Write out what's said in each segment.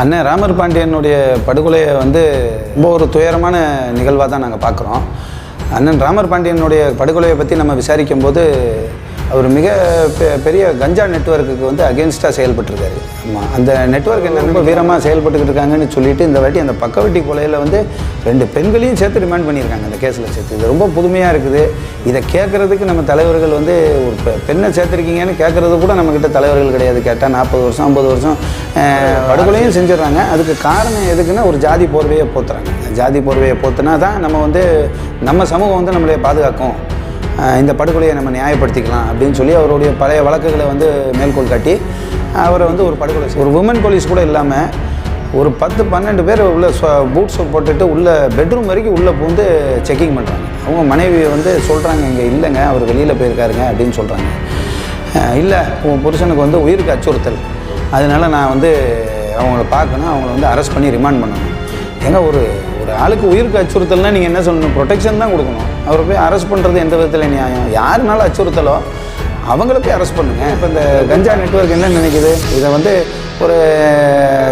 அண்ணன் ராமர் பாண்டியனுடைய படுகொலையை வந்து ரொம்ப ஒரு துயரமான நிகழ்வாக தான் நாங்கள் பார்க்குறோம். அண்ணன் ராமர் பாண்டியனுடைய படுகொலையை பற்றி நம்ம விசாரிக்கும் போது அவர் மிக பெ- பெரிய கஞ்சா நெட்வொர்க்குக்கு வந்து அகேன்ஸ்டாக செயல்பட்டுருக்காரு. ஆமாம் அந்த நெட்வொர்க் என்ன ரொம்ப வீரமாக செயல்பட்டுக்கிட்டு இருக்காங்கன்னு சொல்லிட்டு இந்த வாட்டி அந்த பக்கவட்டி கொலையில் வந்து ரெண்டு பெண்களையும் சேர்த்து டிமாண்ட் பண்ணியிருக்காங்க அந்த கேஸில் சேர்த்து. இது ரொம்ப புதுமையாக இருக்குது. இதை கேட்குறதுக்கு நம்ம தலைவர்கள் வந்து ஒரு பெண்ணை சேர்த்துருக்கீங்கன்னு கேட்குறது கூட நம்மக்கிட்ட தலைவர்கள் கிடையாது. கேட்டால் நாற்பது வருஷம் ஐம்பது வருஷம் படுகொலையும் செஞ்சிடறாங்க. அதுக்கு காரணம் எதுக்குன்னா ஒரு ஜாதி போர்வையை போத்துறாங்க. ஜாதி போர்வையை போத்துனா தான் நம்ம வந்து நம்ம சமூகம் வந்து நம்மளை பாதுகாக்கும். இந்த படுகொலையை நம்ம நியாயப்படுத்திக்கலாம் அப்படின்னு சொல்லி அவருடைய பழைய வழக்குகளை வந்து மேற்கோள் காட்டி அவரை வந்து ஒரு படுகொலை ஒரு உமன் போலீஸ் கூட இல்லாமல் ஒரு பத்து பன்னெண்டு பேர் உள்ள பூட்ஸை போட்டுட்டு உள்ள பெட்ரூம் வரைக்கும் உள்ளே பூந்து செக்கிங் பண்ணுறாங்க அவங்க மனைவியை வந்து சொல்கிறாங்க இங்கே இல்லைங்க அவர் வெளியில் போயிருக்காருங்க அப்படின்னு சொல்கிறாங்க இல்லை உன் புருஷனுக்கு வந்து உயிருக்கு அச்சுறுத்தல். அதனால் நான் வந்து அவங்கள பார்க்கணும் அவங்கள வந்து அரெஸ்ட் பண்ணி ரிமாண்ட் பண்ணணும். ஏங்க ஒரு ஒரு ஆளுக்கு உயிருக்கு அச்சுறுத்தல்னால் நீங்கள் என்ன சொல்லணும்? ப்ரொடெக்ஷன் தான் கொடுக்கணும். அவரை போய் அரெஸ்ட் பண்ணுறது எந்த விதத்தில் நியாயம்? யாருனால அச்சுறுத்தலோ அவங்கள போய் அரெஸ்ட் பண்ணுங்க. இப்போ இந்த கஞ்சா நெட்வொர்க் என்ன நினைக்குது? இதை வந்து ஒரு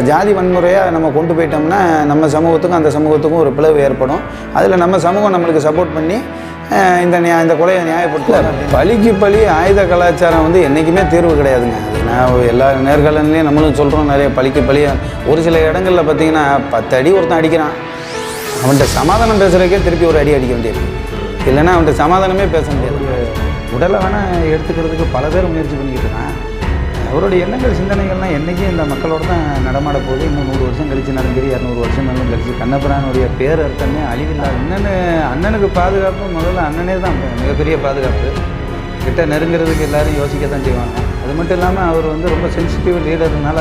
ஜாதி வன்முறையாக நம்ம கொண்டு போயிட்டோம்னா நம்ம சமூகத்துக்கும் அந்த சமூகத்துக்கும் ஒரு பிளவு ஏற்படும். அதில் நம்ம சமூகம் நம்மளுக்கு சப்போர்ட் பண்ணி இந்த நியா இந்த கொலையை நியாயப்படுத்தல பலிக்கு பலி ஆயுத கலாச்சாரம் வந்து என்றைக்குமே தீர்வு கிடையாதுங்க. அது நான் எல்லா நேர்காணலையும் நம்மளும் சொல்கிறோம் நிறைய பலிக்கு பலி ஒரு சில இடங்களில் பார்த்தீங்கன்னா பத்து அடி ஒருத்தன் அடிக்கிறான். அவன்கிட்ட சமாதானம் பேசுகிறதுக்கே திருப்பி ஒரு அடி அடிக்க வேண்டியது இல்லைன்னா அவன்கிட்ட சமாதானமே பேச முடியாது. உடலை வேணால் எடுத்துக்கிறதுக்கு பல பேர் முயற்சி பண்ணிக்கிட்டு இருக்கான். அவருடைய எண்ணங்கள் சிந்தனைகள்லாம் என்றைக்கும் இந்த மக்களோட தான் நடமாட போகுது. இன்னும் நூறு வருஷம் கழிச்சு நடந்துரு இரநூறு வருஷம் மேலும் கழிச்சு கண்ணபிரானுடைய பேர் அர்த்தமே அழிவில்லா. அண்ணனு அண்ணனுக்கு பாதுகாப்பு முதல்ல அண்ணனே தான் மிகப்பெரிய பாதுகாப்பு. கிட்ட நெருங்கிறதுக்கு எல்லோரும் யோசிக்க தான் செய்வாங்க. அது மட்டும் இல்லாமல் அவர் வந்து ரொம்ப சென்சிட்டிவ் லீடர்னால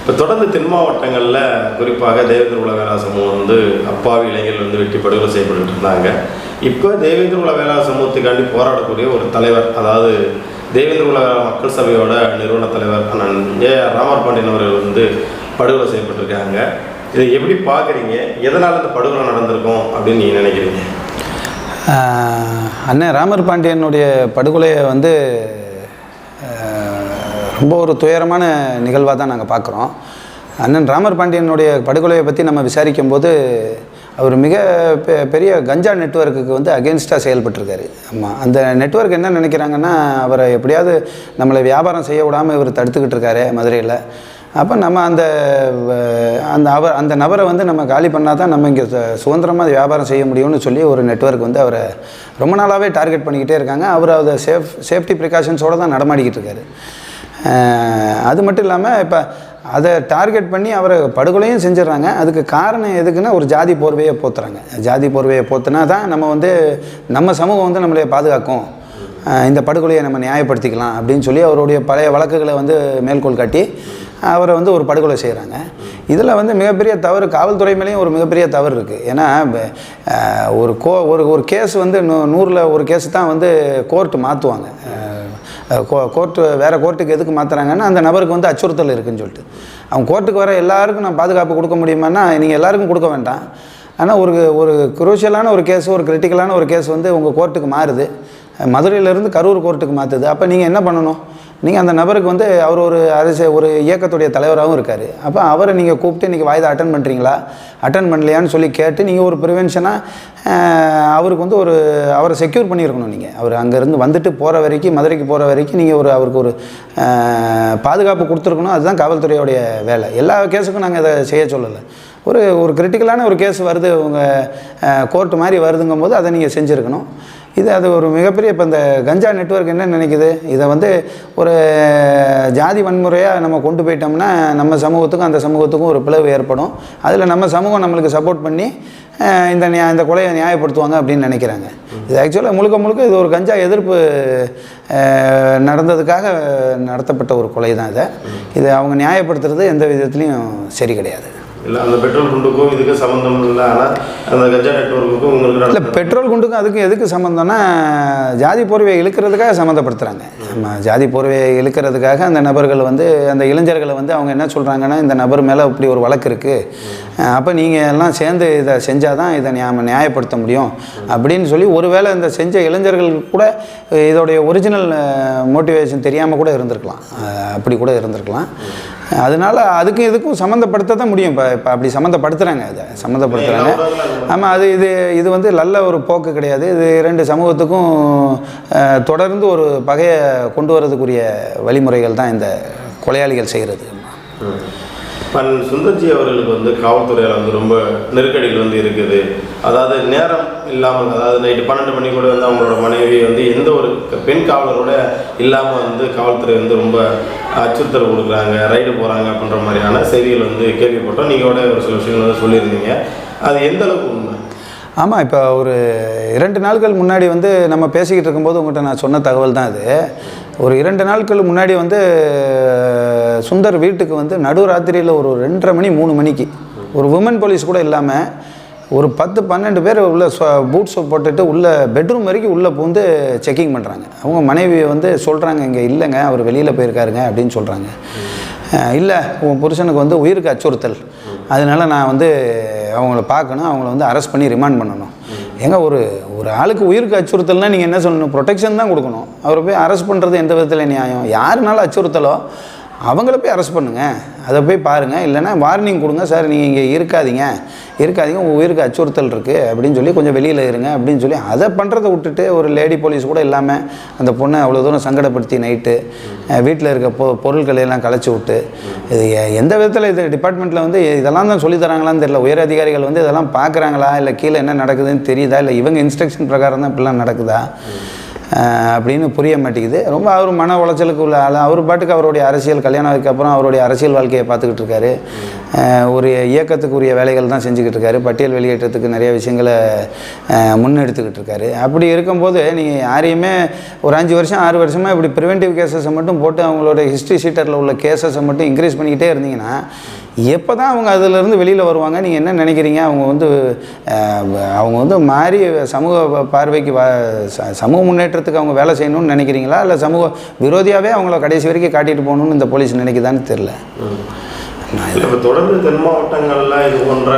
இப்போ தொடர்ந்து தென் மாவட்டங்களில் குறிப்பாக தேவேந்திர உலகரா சமூகம் வந்து அப்பாவி இளைஞர்கள் வந்து வெட்டி படுகொலை செய்யப்பட்டு இருந்தாங்க. இப்போ தேவேந்திர உலகரா சமூகத்துக்காண்டி போராடக்கூடிய ஒரு தலைவர் அதாவது தேவேந்திர உலக மக்கள் சபையோட நிறுவன தலைவர் அண்ணன் ஏ ராமர் பாண்டியன் அவர்கள் வந்து படுகொலை செய்யப்பட்டிருக்காங்க. இதை எப்படி பார்க்குறீங்க? எதனால் இந்த படுகொலை நடந்திருக்கும் அப்படின்னு நீங்கள் நினைக்கிறீங்க? அண்ணன் ராமர் பாண்டியனுடைய படுகொலையை வந்து ரொம்ப ஒரு துயரமான நிகழ்வாக தான் நாங்கள் பார்க்குறோம் அண்ணன் ராமர் பாண்டியனுடைய படுகொலையை பற்றி நம்ம விசாரிக்கும் போது அவர் மிக பெ- பெரிய கஞ்சா நெட்வொர்க்குக்கு வந்து அகேன்ஸ்டாக செயல்பட்டிருக்காரு. ஆமாம் அந்த நெட்வொர்க் என்ன நினைக்கிறாங்கன்னா அவரை எப்படியாவது நம்மளை வியாபாரம் செய்ய விடாமல் இவர் தடுத்துக்கிட்டு இருக்காரு மதுரையில். அப்போ நம்ம அந்த வ- அந்த அவர் அந்த நபரை வந்து நம்ம காலி பண்ணால் தான் நம்ம இங்கே சுதந்திரமாக வியாபாரம் செய்ய முடியும்னு சொல்லி ஒரு நெட்வொர்க் வந்து அவரை ரொம்ப நாளாகவே டார்கெட் பண்ணிக்கிட்டே இருக்காங்க. அவர் அதை சேஃப் சேஃப்டி ப்ரிகாஷன்ஸோடு தான் நடமாடிக்கிட்டு இருக்காரு. அது மட்டும் இல்லாமல் இப்போ அதை டார்கெட் பண்ணி அவரை படுகொலையும் செஞ்சிடறாங்க. அதுக்கு காரணம் எதுக்குன்னா ஒரு ஜாதி போர்வையை போத்துறாங்க. ஜாதி போர்வையை போத்துனா தான் நம்ம வந்து நம்ம சமூகம் வந்து நம்மளை பாதுகாக்கும். இந்த படுகொலையை நம்ம நியாயப்படுத்திக்கலாம் அப்படின்னு சொல்லி அவருடைய பழைய வழக்குகளை வந்து மேற்கோள் காட்டி அவரை வந்து ஒரு படுகொலை செய்கிறாங்க இதில் வந்து மிகப்பெரிய தவறு காவல்துறை மேலேயும் ஒரு மிகப்பெரிய தவறு இருக்குது ஏன்னா ஒரு கோ ஒரு ஒரு கேஸ் வந்து நூ நூறில் ஒரு கேஸ் தான் வந்து கோர்ட்டு மாற்றுவாங்க கோர்ட்டு வேறு கோர்ட்டுக்கு எதுக்கு மாற்றுறாங்கன்னா அந்த நபருக்கு வந்து அச்சுறுத்தல் இருக்குன்னு சொல்லிட்டு. அவங்க கோர்ட்டுக்கு வர எல்லாருக்கும் நான் பாதுகாப்பு கொடுக்க முடியுமான்னா நீங்கள் எல்லாருக்கும் கொடுக்க வேண்டாம். ஆனால் ஒரு ஒரு குரூஷியலான ஒரு கேஸ் ஒரு கிரிட்டிக்கலான ஒரு கேஸ் வந்து உங்கள் கோர்ட்டுக்கு மாறுது. மதுரையிலேருந்து கரூர் கோர்ட்டுக்கு மாற்றுது அப்போ நீங்கள் என்ன பண்ணணும்? நீங்கள் அந்த நபருக்கு வந்து அவர் ஒரு அரசு ஒரு இயக்கத்துடைய தலைவராகவும் இருக்கார். அப்போ அவரை நீங்கள் கூப்பிட்டு இன்றைக்கி வாய்தா அட்டன் பண்ணுறீங்களா அட்டன் பண்ணலையான்னு சொல்லி கேட்டு நீங்கள் ஒரு ப்ரிவென்ஷனாக அவருக்கு வந்து ஒரு அவரை செக்யூர் பண்ணியிருக்கணும் நீங்கள் அவர் அங்கேருந்து வந்துட்டு போகிற வரைக்கும் மதுரைக்கு போகிற வரைக்கும் நீங்கள் ஒரு அவருக்கு ஒரு பாதுகாப்பு கொடுத்துருக்கணும். அதுதான் காவல்துறையோடைய வேலை. எல்லா கேஸுக்கும் நாங்கள் இதை செய்ய சொல்லலை. ஒரு ஒரு கிரிட்டிக்கலான ஒரு கேஸ் வருது. உங்கள் கோர்ட்டு மாதிரி வருதுங்கும் போது அதை நீங்கள் செஞ்சுருக்கணும். இது அது ஒரு மிகப்பெரிய இப்போ இந்த கஞ்சா நெட்வொர்க் என்ன நினைக்குது. இதை வந்து ஒரு ஒரு ஜாதி வன்முறையாக நம்ம கொண்டு போயிட்டோம்னா நம்ம சமூகத்துக்கும் அந்த சமூகத்துக்கும் ஒரு பிளவு ஏற்படும். அதில் நம்ம சமூகம் நம்மளுக்கு சப்போர்ட் பண்ணி இந்த நியா இந்த கொலையை நியாயப்படுத்துவாங்க அப்படின்னு நினைக்கிறாங்க. இது ஆக்சுவலாக முழுக்க முழுக்க இது ஒரு கஞ்சா எதிர்ப்பு நடந்ததுக்காக நடத்தப்பட்ட ஒரு கொலை தான் இதை. இதை அவங்க நியாயப்படுத்துறது எந்த விதத்துலேயும் சரி கிடையாது. இல்லை அந்த பெட்ரோல் குண்டுக்கும் இதுக்கு சம்மந்தம் இல்லை. ஆனால் அந்த கஞ்சா நெட்வொர்க்குக்கும் உங்களுக்கு இல்லை பெட்ரோல் குண்டுக்கும் அதுக்கும் எதுக்கு சம்மந்தம்னா ஜாதி போர்வையை இழுக்கிறதுக்காக சம்மந்தப்படுத்துகிறாங்க நம்ம ஜாதி போர்வையை இழுக்கிறதுக்காக அந்த நபர்கள் வந்து அந்த இளைஞர்களை வந்து அவங்க என்ன சொல்கிறாங்கன்னா இந்த நபர் மேலே இப்படி ஒரு வழக்கு இருக்குது அப்போ நீங்கள் எல்லாம் சேர்ந்து இதை செஞ்சால் தான் இதை நியா நியாயப்படுத்த முடியும். அப்படின்னு சொல்லி ஒருவேளை இந்த செஞ்ச இளைஞர்கள் கூட இதோடைய ஒரிஜினல் மோட்டிவேஷன் தெரியாமல் கூட இருந்திருக்கலாம். அப்படி கூட இருந்திருக்கலாம். அதனால அதுக்கும் இதுக்கும் சம்மந்தப்படுத்த தான் முடியும். இப்போ இப்போ அப்படி சம்மந்தப்படுத்துகிறாங்க அதை சம்மந்தப்படுத்துகிறாங்க ஆமாம் அது இது இது வந்து நல்ல ஒரு போக்கு கிடையாது. இது இரண்டு சமூகத்துக்கும் தொடர்ந்து ஒரு பகையை கொண்டு வரதுக்குரிய வழிமுறைகள் தான் இந்த கொலையாளிகள் செய்கிறது பன் சுந்தர்ஜி அவர்களுக்கு வந்து காவல்துறையால் வந்து ரொம்ப நெருக்கடிகள் வந்து இருக்குது. அதாவது நேரம் இல்லாமல் அதாவது நைட்டு பன்னெண்டு மணி கூட வந்து அவங்களோட மனைவி வந்து எந்த ஒரு பெண் காவலரோட இல்லாமல் வந்து காவல்துறை வந்து ரொம்ப அச்சுறுத்தல் கொடுக்குறாங்க ரைடு போகிறாங்க அப்படின்ற மாதிரியான செய்திகள் வந்து கேள்விப்பட்டோம். நீங்கள் கூட ஒரு சில விஷயங்கள் வந்து சொல்லியிருந்தீங்க. அது எந்த அளவுக்கு உண்மை? ஆமாம் இப்போ ஒரு இரண்டு நாட்கள் முன்னாடி வந்து நம்ம பேசிக்கிட்டு இருக்கும்போது உங்கள்கிட்ட நான் சொன்ன தகவல் தான் அது ஒரு இரண்டு நாட்கள் முன்னாடி வந்து சுந்தர் வீட்டுக்கு வந்து நடுராத்திரியில் ஒரு ரெண்டரை மணி மூணு மணிக்கு. ஒரு உமன் போலீஸ் கூட இல்லாமல் ஒரு பத்து பன்னெண்டு பேர் உள்ள பூட்ஸை போட்டுட்டு உள்ள பெட்ரூம் வரைக்கும் உள்ளே பூந்து செக்கிங் பண்ணுறாங்க அவங்க மனைவி வந்து சொல்கிறாங்க இங்கே இல்லைங்க அவர் வெளியில் போயிருக்காருங்க அப்படின்னு சொல்கிறாங்க இல்லை உன் புருஷனுக்கு வந்து உயிருக்கு அச்சுறுத்தல். அதனால நான் வந்து அவங்கள பார்க்கணும் அவங்கள வந்து அரெஸ்ட் பண்ணி ரிமாண்ட் பண்ணணும். ஏங்க ஒரு ஒரு ஆளுக்கு உயிருக்கு அச்சுறுத்தல்னால் நீங்கள் என்ன சொல்லணும்? ப்ரொடெக்ஷன் தான் கொடுக்கணும். அவரை போய் அரெஸ்ட் பண்ணுறது எந்த விதத்தில் நியாயம்? யாருனாலும் அச்சுறுத்தலோ அவங்கள போய் அரெஸ்ட் பண்ணுங்கள் அதை போய் பாருங்கள் இல்லைன்னா வார்னிங் கொடுங்க. சார் நீங்கள் இங்கே இருக்காதீங்க. இருக்காதீங்க. உங்கள் உயிருக்கு அச்சுறுத்தல் இருக்குது அப்படின்னு சொல்லி கொஞ்சம் வெளியில் இருங்க அப்படின்னு சொல்லி அதை பண்ணுறதை விட்டுட்டு ஒரு லேடி போலீஸ் கூட இல்லாமல் அந்த பொண்ணை அவ்வளோ தூரம் சங்கடப்படுத்தி நைட்டு வீட்டில் இருக்க பொ பொருட்களை எல்லாம் களைச்சி விட்டு இது எந்த விதத்தில் இது டிபார்ட்மெண்ட்டில் வந்து இதெல்லாம் தான் சொல்லி தராங்களான்னு தெரியல. உயர் அதிகாரிகள் வந்து இதெல்லாம் பார்க்குறாங்களா இல்லை கீழே என்ன நடக்குதுன்னு தெரியுதா? இல்லை இவங்க இன்ஸ்ட்ரக்ஷன் பிரகாரம் தான் இப்படிலாம் நடக்குதா? அப்படின்னு புரிய மாட்டேங்குது. ரொம்ப அவர் மன உளைச்சலுக்கு உள்ள ஆள். அவர் பாட்டுக்கு அவருடைய அரசியல் கல்யாணம் அதுக்கப்புறம் அவருடைய அரசியல் வாழ்க்கையை பார்த்துக்கிட்டு இருக்காரு. ஒரு இயக்கத்துக்குரிய வேலைகள் தான் செஞ்சுக்கிட்டு இருக்காரு. பட்டியல் வெளியேற்றத்துக்கு நிறைய விஷயங்களை முன்னெடுத்துக்கிட்டு இருக்காரு. அப்படி இருக்கும்போது நீங்கள் யாரையுமே ஒரு அஞ்சு வருஷம் ஆறு வருஷமாக இப்படி ப்ரிவென்டிவ் கேசஸை மட்டும் போட்டு அவங்களோட ஹிஸ்ட்ரி ஷீட்டரில் உள்ள கேசஸை மட்டும் இன்க்ரீஸ் பண்ணிக்கிட்டே இருந்தீங்கன்னா எப்போ தான் அவங்க அதிலிருந்து வெளியில் வருவாங்க நீங்கள் என்ன நினைக்கிறீங்க? அவங்க வந்து அவங்க வந்து மாறி சமூக பார்வைக்கு வ ச- சமூக முன்னேற்றத்துக்கு அவங்க வேலை செய்யணும்னு நினைக்கிறீங்களா? இல்லை சமூக விரோதியாகவே அவங்கள கடைசி வரைக்கும் காட்டிட்டு போகணும்னு இந்த போலீஸ் நினைக்குதான்னு தெரில இல்லை இப்போ தொடர்ந்து தென் மாவட்டங்களில் இது போன்ற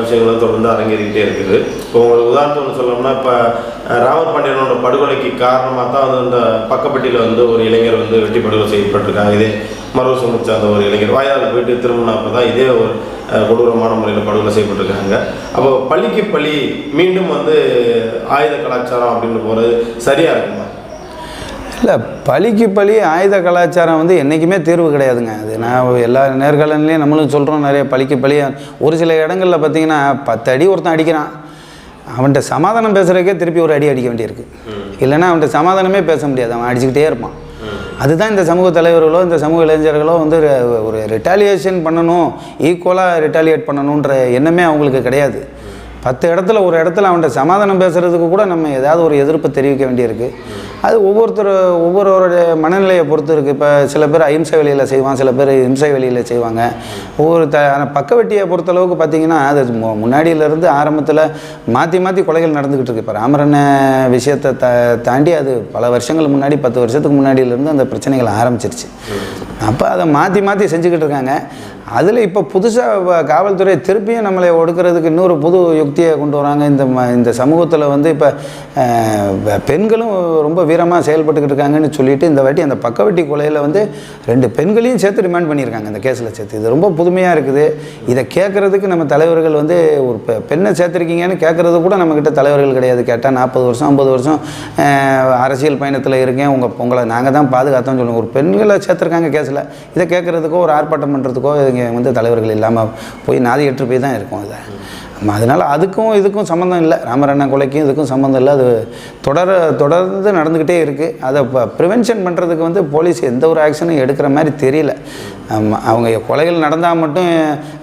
விஷயங்கள் தொடர்ந்து அரங்கேறிக்கிட்டே இருக்குது. இப்போ உங்களுக்கு உதாரணத்துக்கு சொல்லணும்னா இப்போ அஹ், ராமர் பாண்டியனோட படுகொலைக்கு காரணமாக தான் வந்து இந்த பக்கப்பட்டியில் வந்து ஒரு இளைஞர் வந்து வெட்டி படுகொலை செய்யப்பட்டிருக்காங்க. இதே மரபு சுமத்து சார்ந்த ஒரு இளைஞர் வாயால் போயிட்டு திரும்பினப்போ தான் இதே ஒரு கொடூரமான முறையில் படுகொலை செய்யப்பட்டிருக்காங்க. அப்போ பள்ளிக்கு பள்ளி மீண்டும் வந்து ஆயுத கலாச்சாரம் அப்படின்னு போகிறது சரியாக இருக்குமா? இல்லை பழிக்கு பழி ஆயுத கலாச்சாரம் வந்து என்றைக்குமே தீர்வு கிடையாதுங்க. அது நான் எல்லா நேர்காணலையும் நம்மளும் சொல்கிறோம் நிறைய பழிக்கு பழி ஒரு சில இடங்களில் பார்த்தீங்கன்னா பத்து அடி ஒருத்தன் அடிக்கிறான். அவன்கிட்ட சமாதானம் பேசுகிறதுக்கே திருப்பி ஒரு அடி அடிக்க வேண்டியிருக்கு. இல்லைன்னா அவன்கிட்ட சமாதானமே பேச முடியாது. அவன் அடிச்சுக்கிட்டே இருப்பான். அதுதான் இந்த சமூக தலைவர்களோ இந்த சமூக இளைஞர்களோ வந்து ஒரு- ஒரு ரிட்டாலியேஷன் பண்ணணும் ஈக்குவலாக ரிட்டாலியேட் பண்ணணுன்ற எண்ணமே அவங்களுக்கு கிடையாது. பத்து இடத்துல ஒரு இடத்துல அவன்கிட்ட சமாதானம் பேசுகிறதுக்கு கூட நம்ம ஏதாவது ஒரு எதிர்ப்பு தெரிவிக்க வேண்டியிருக்கு. அது ஒவ்வொருத்தர் ஒவ்வொருவருடைய மனநிலையை பொறுத்து இருக்குது இப்போ சில பேர் அஹிம்சை வழியில் செய்வான் சில பேர் இம்சை வழியில் செய்வாங்க. ஒவ்வொரு த ஆனால் பக்கவெட்டியை பொறுத்தளவுக்கு பார்த்தீங்கன்னா அது மு- முன்னாடியிலேருந்து ஆரம்பத்தில் மாற்றி மாற்றி கொலைகள் நடந்துக்கிட்டு இருக்கு. இப்போ ராமரண்ண விஷயத்தை த தாண்டி அது பல வருஷங்கள் முன்னாடி பத்து வருஷத்துக்கு முன்னாடியிலேருந்து அந்த பிரச்சனைகள் ஆரம்பிச்சிருச்சு. அப்போ அதை மாற்றி மாற்றி செஞ்சுக்கிட்டு இருக்காங்க. அதில் இப்போ புதுசாக காவல்துறை திருப்பியும் நம்மளை ஒடுக்கிறதுக்கு இன்னொரு புது யுக்தியை கொண்டு வராங்க. இந்த ம இந்த சமூகத்தில் வந்து இப்போ பெண்களும் ரொம்ப வீரமாக செயல்பட்டுக்கிட்டு இருக்காங்கன்னு சொல்லிட்டு இந்த வாட்டி அந்த பக்கவட்டி கொலையில் வந்து ரெண்டு பெண்களையும் சேர்த்து ரிமாண்ட் பண்ணியிருக்காங்க. இந்த கேஸில் சேர்த்து. இது ரொம்ப புதுமையாக இருக்குது. இதை கேட்குறதுக்கு நம்ம தலைவர்கள் வந்து ஒரு பெண்ணை சேர்த்துருக்கீங்கன்னு கேட்குறது கூட நம்மக்கிட்ட தலைவர்கள் கிடையாது. கேட்டால் நாற்பது வருஷம் ஐம்பது வருஷம் அரசியல் பயணத்தில் இருக்கேன். உங்கள் உங்களை நாங்கள் தான் பாதுகாத்தோம்னு சொல்லுவோம் ஒரு பெண்களை சேர்த்துருக்காங்க கேஸில். இதை கேட்குறதுக்கோ ஒரு ஆர்ப்பாட்டம் பண்ணுறதுக்கோ இங்கே வந்து தலைவர்கள் இல்லாமல் போய் நாதி எட்டு போய் தான் இருக்கும் அதை அதனால் அதுக்கும் இதுக்கும் சம்மந்தம் இல்லை. ராமரண்ணா கொலைக்கும் இதுக்கும் சம்மந்தம் இல்லை. அது தொடர தொடர்ந்து நடந்துக்கிட்டே இருக்குது அதை இப்போ ப்ரிவென்ஷன் பண்ணுறதுக்கு வந்து போலீஸ் எந்த ஒரு ஆக்ஷனும் எடுக்கிற மாதிரி தெரியல. அவங்க கொலைகள் நடந்தால் மட்டும்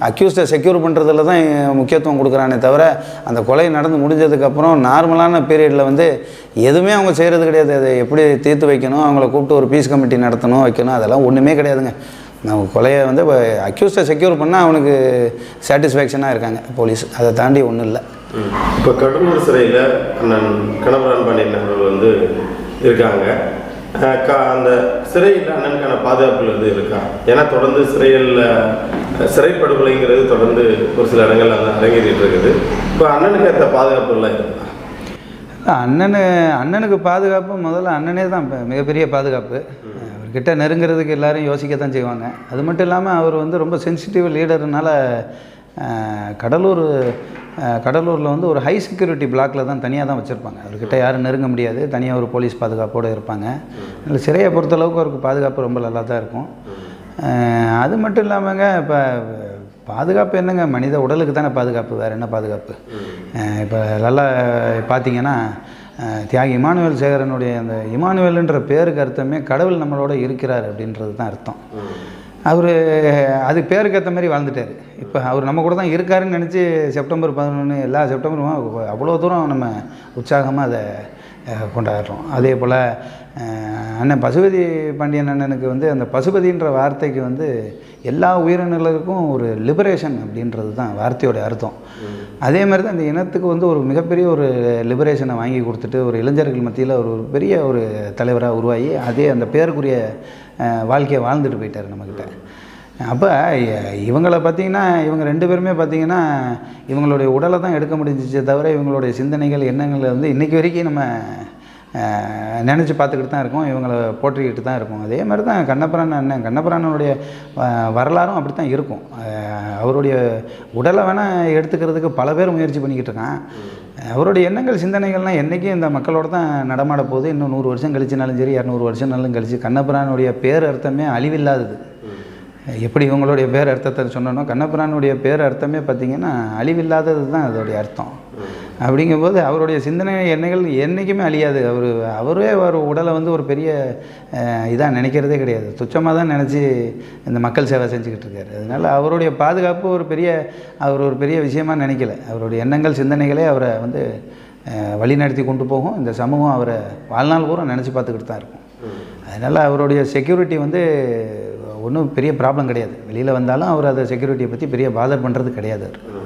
அக்யூஸ்டை செக்யூர் பண்ணுறதுல தான் முக்கியத்துவம் கொடுக்குறானே தவிர அந்த கொலை நடந்து முடிஞ்சதுக்கப்புறம் நார்மலான பீரியடில் வந்து எதுவுமே அவங்க செய்கிறது கிடையாது. அதை எப்படி தீர்த்து வைக்கணும்? அவங்கள கூப்பிட்டு ஒரு பீஸ் கமிட்டி நடத்தணும் வைக்கணும்? அதெல்லாம் ஒன்றுமே கிடையாதுங்க. நம்ம கொலையை வந்து அக்யூஸ்டை செக்யூர் பண்ணால் அவனுக்கு சாட்டிஸ்ஃபேக்ஷனாக இருக்காங்க போலீஸ் அதை தாண்டி ஒன்றும் இல்லை. இப்போ கடலூர் சிறையில் அண்ணன் பாண்டியன் அவர்கள் வந்து இருக்காங்க. அந்த சிறையில் அண்ணனுக்கான பாதுகாப்புகள் வந்து இருக்கா? ஏன்னா தொடர்ந்து சிறையில் சிறை படுகொலைங்கிறது தொடர்ந்து ஒரு சில இடங்கள்ல அரங்கேறிட்டு இருக்குது. இப்போ அண்ணனுக்கு ஏற்ற பாதுகாப்புகள்லாம் இருக்கா? அண்ணனு அண்ணனுக்கு பாதுகாப்பு முதல்ல அண்ணனே தான் இப்ப மிகப்பெரிய பாதுகாப்பு. கிட்டே நெருங்கிறதுக்கு எல்லோரும் யோசிக்க தான் செய்வாங்க. அது மட்டும் இல்லாமல் அவர் வந்து ரொம்ப சென்சிட்டிவ் லீடர்னால கடலூர் கடலூரில் வந்து ஒரு ஹை செக்யூரிட்டி பிளாக்ல தான் தனியாக தான் வச்சுருப்பாங்க. அவர்கிட்ட யாரும் நெருங்க முடியாது. தனியாக ஒரு போலீஸ் பாதுகாப்போடு இருப்பாங்க. அதில் சிறையை பொறுத்தளவுக்கு அவருக்கு பாதுகாப்பு ரொம்ப நல்லா தான் இருக்கும். அது மட்டும் இல்லாமங்க இப்போ பாதுகாப்பு என்னங்க? மனித உடலுக்கு தானே பாதுகாப்பு. வேறு என்ன பாதுகாப்பு? இப்போ நல்லா பார்த்தீங்கன்னா தியாகி இமானுவேல் சேகரனுடைய அந்த இமானுவேல்ன்ற பேருக்கு அர்த்தமே கடவுள் நம்மளோட இருக்கிறார் அப்படின்றது தான் அர்த்தம். அவர் அது பேருக்கு ஏற்ற மாதிரி வாழ்ந்துட்டார். இப்போ அவர் நம்ம கூட தான் இருக்காருன்னு நினச்சி செப்டம்பர் பதினொன்று எல்லா செப்டம்பரும் அவ்வளோ தூரம் நம்ம உற்சாகமாக அதை கொண்டாடுறோம். அதே போல் அண்ணன் பசுபதி பாண்டியன் அண்ணனுக்கு வந்து அந்த பசுபதின்ற வார்த்தைக்கு வந்து எல்லா உயிரினங்களுக்கும் ஒரு லிபரேஷன் அப்படின்றது தான் வார்த்தையோட அர்த்தம். அதே மாதிரி தான் இந்த இனத்துக்கு வந்து ஒரு மிகப்பெரிய ஒரு லிபரேஷனை வாங்கி கொடுத்துட்டு ஒரு இளைஞர்கள் மத்தியில் ஒரு ஒரு பெரிய ஒரு தலைவராக உருவாகி அதே அந்த பேருக்குரிய வாழ்க்கையை வாழ்ந்துட்டு போயிட்டார் நம்மக்கிட்ட அப்போ இவங்களை பார்த்தீங்கன்னா இவங்க ரெண்டு பேருமே பார்த்தீங்கன்னா இவங்களுடைய உடலை தான் எடுக்க முடிஞ்சிச்சே தவிர இவங்களுடைய சிந்தனைகள் எண்ணங்கள் வந்து இன்றைக்கி வரைக்கும் நம்ம நினச்சி பார்த்துக்கிட்டு தான் இருக்கோம். இவங்களை போற்றிக்கிட்டு தான் இருக்கும். அதே மாதிரி தான் கண்ணபுரான் அண்ணன் கண்ணபுரானனுடைய வரலாறும் அப்படி தான் இருக்கும் அவருடைய உடலை வேணால் எடுத்துக்கிறதுக்கு பல பேர் முயற்சி பண்ணிக்கிட்டு இருக்கான். அவருடைய எண்ணங்கள் சிந்தனைகள்லாம் என்றைக்கும் இந்த மக்களோட தான் நடமாட போகுது. இன்னும் நூறு வருஷம் கழிச்சுனாலும் சரி இரநூறு வருஷம்னாலும் கழிச்சு கண்ணபுரானுடைய பேர் அர்த்தமே அழிவில்லாதது. எப்படி இவங்களுடைய பேர் அர்த்தத்தை சொன்னனோ கண்ணபிரானுடைய பேர் அர்த்தமே பார்த்திங்கன்னா அழிவில்லாதது தான் அதோடைய அர்த்தம். அப்படிங்கும்போது அவருடைய சிந்தனை எண்ணங்கள் என்றைக்குமே அழியாது. அவர் அவரே ஒரு உடலை வந்து ஒரு பெரிய இதாக நினைக்கிறதே கிடையாது. துச்சமாக தான் நினச்சி இந்த மக்கள் சேவை செஞ்சுக்கிட்டு இருக்காரு. அதனால் அவருடைய பாதுகாப்பு ஒரு பெரிய அவர் ஒரு பெரிய விஷயமாக நினைக்கல. அவருடைய எண்ணங்கள் சிந்தனைகளே அவரை வந்து வழிநடத்தி கொண்டு போகும். இந்த சமூகம் அவரை வாழ்நாள் பூரா நினச்சி பார்த்துக்கிட்டு தான் இருக்கும். அதனால் அவருடைய செக்யூரிட்டி வந்து ஒன்றும் பெரிய ப்ராப்ளம் கிடையாது. வெளியில் வந்தாலும் அவர் அதை செக்யூரிட்டியை பற்றி பெரிய பாதர் பண்ணுறது கிடையாது. அவர்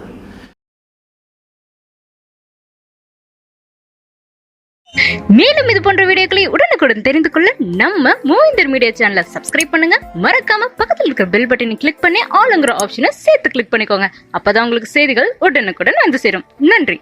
மேலும் இது போன்ற வீடியோக்களை உடனுக்குடன் தெரிந்து கொள்ள நம்ம மூவிந்தர் மீடியா சேனலை சப்ஸ்கிரைப் பண்ணுங்க. மறக்காம பக்கத்தில் இருக்கிற பெல் பட்டனை கிளிக் பண்ணி ஆளுங்கிற ஆப்ஷனை சேர்த்து கிளிக் பண்ணிக்கோங்க. அப்பதான் உங்களுக்கு செய்திகள் உடனுக்குடன் வந்து சேரும். நன்றி.